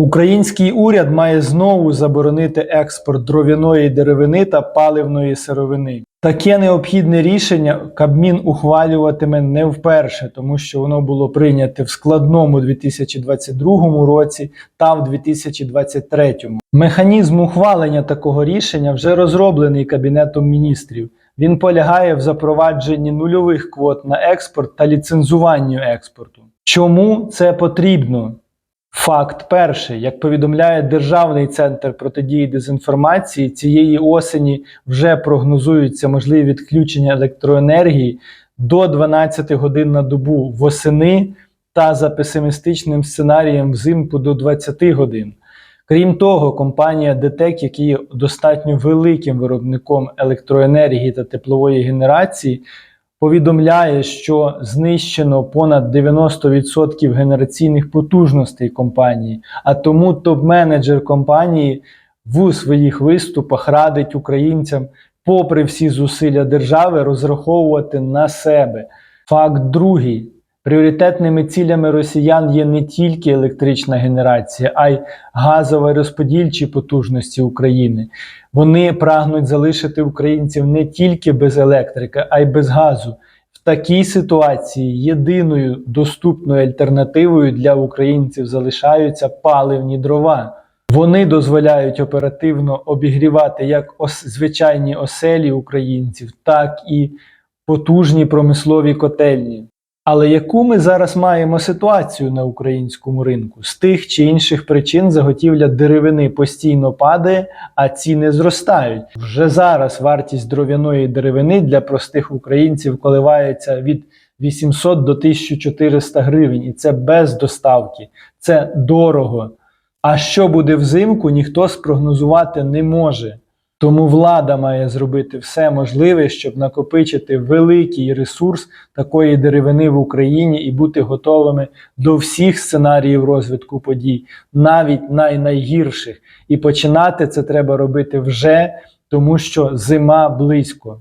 Український уряд має знову заборонити експорт дров'яної деревини та паливної сировини. Таке необхідне рішення Кабмін ухвалюватиме не вперше, тому що воно було прийняте в складному 2022 році та в 2023. Механізм ухвалення такого рішення вже розроблений Кабінетом міністрів. Він полягає в запровадженні нульових квот на експорт та ліцензуванню експорту. Чому це потрібно? Факт перший, як повідомляє Державний центр протидії дезінформації, цієї осені вже прогнозуються можливі відключення електроенергії до 12 годин на добу восени та за песимістичним сценарієм взимку до 20 годин. Крім того, компанія ДТЕК, який є достатньо великим виробником електроенергії та теплової генерації, повідомляє, що знищено понад 90% генераційних потужностей компанії, а тому топ-менеджер компанії в своїх виступах радить українцям, попри всі зусилля держави, розраховувати на себе. Факт другий. Пріоритетними цілями росіян є не тільки електрична генерація, а й газово-розподільчі потужності України. Вони прагнуть залишити українців не тільки без електрики, а й без газу. В такій ситуації єдиною доступною альтернативою для українців залишаються паливні дрова. Вони дозволяють оперативно обігрівати як ос- звичайні оселі українців, так і потужні промислові котельні. Але яку ми зараз маємо ситуацію на українському ринку? З тих чи інших причин заготівля деревини постійно падає, а ціни зростають. Вже зараз вартість дров'яної деревини для простих українців коливається від 800 до 1400 гривень, і це без доставки. Це дорого. А що буде взимку, ніхто спрогнозувати не може. Тому влада має зробити все можливе, щоб накопичити великий ресурс такої деревини в Україні і бути готовими до всіх сценаріїв розвитку подій, навіть най-найгірших. І починати це треба робити вже, тому що зима близько.